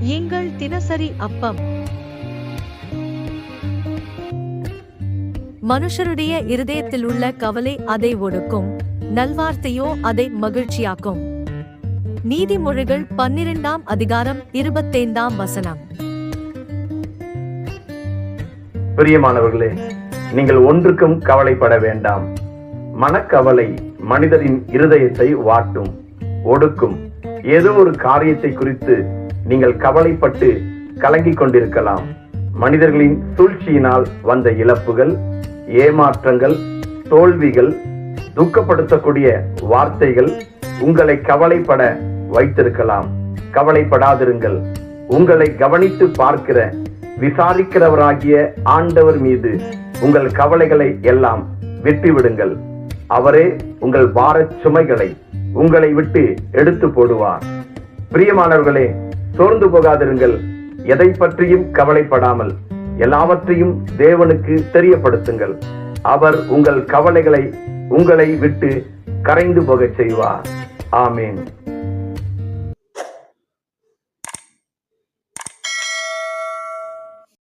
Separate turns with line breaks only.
எங்கள் தினசரி அப்பம். மனுஷருடைய இருதயத்தில் உள்ள கவலை அதை ஒடுக்கும். நல்வார்த்தையோ அதை மகிழ்ச்சியாக்கும். நீதிமொழிகள் பன்னிரெண்டாம் அதிகாரம் இருபத்தைந்தாம் வசனம்.
பிரியமானவர்களே நீங்கள் ஒன்றுக்கும் கவலைப்பட வேண்டாம். மனக்கவலை மனிதரின் இருதயத்தை வாட்டும் ஒடுக்கும். ஏதோ ஒரு காரியத்தை குறித்து நீங்கள் கவலைப்பட்டு கலங்கிக் கொண்டிருக்கலாம். மனிதர்களின் சூழ்ச்சியினால் வந்த இழப்புகள் ஏமாற்றங்கள் தோல்விகள் துக்கப்படுத்தக்கூடிய வார்த்தைகள் உங்களை கவலைப்பட வைத்திருக்கலாம். கவலைப்படாதிருங்கள். உங்களை கவனித்து பார்க்கிற விசாரிக்கிறவராகிய ஆண்டவர் மீது உங்கள் கவலைகளை எல்லாம் விட்டுவிடுங்கள். அவரே உங்கள் பாரச் சுமைகளை உங்களை விட்டு எடுத்து போடுவார். பிரியமானவர்களே சோர்ந்து போகாதிருங்கள். எதை பற்றியும் கவலைப்படாமல் எல்லாவற்றையும் தேவனுக்கு தெரியப்படுத்துங்கள். அவர் உங்கள் கவலைகளை உங்களை விட்டு கரைந்து போகச் செய்வார். ஆமேன்.